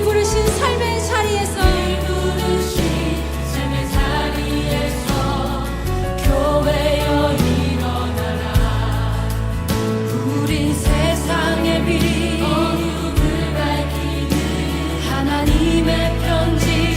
우리를 부르신 삶의 자리에서 교회여 일어나라. 우린 세상의 빛 어둠을 밝히는 하나님의 편지.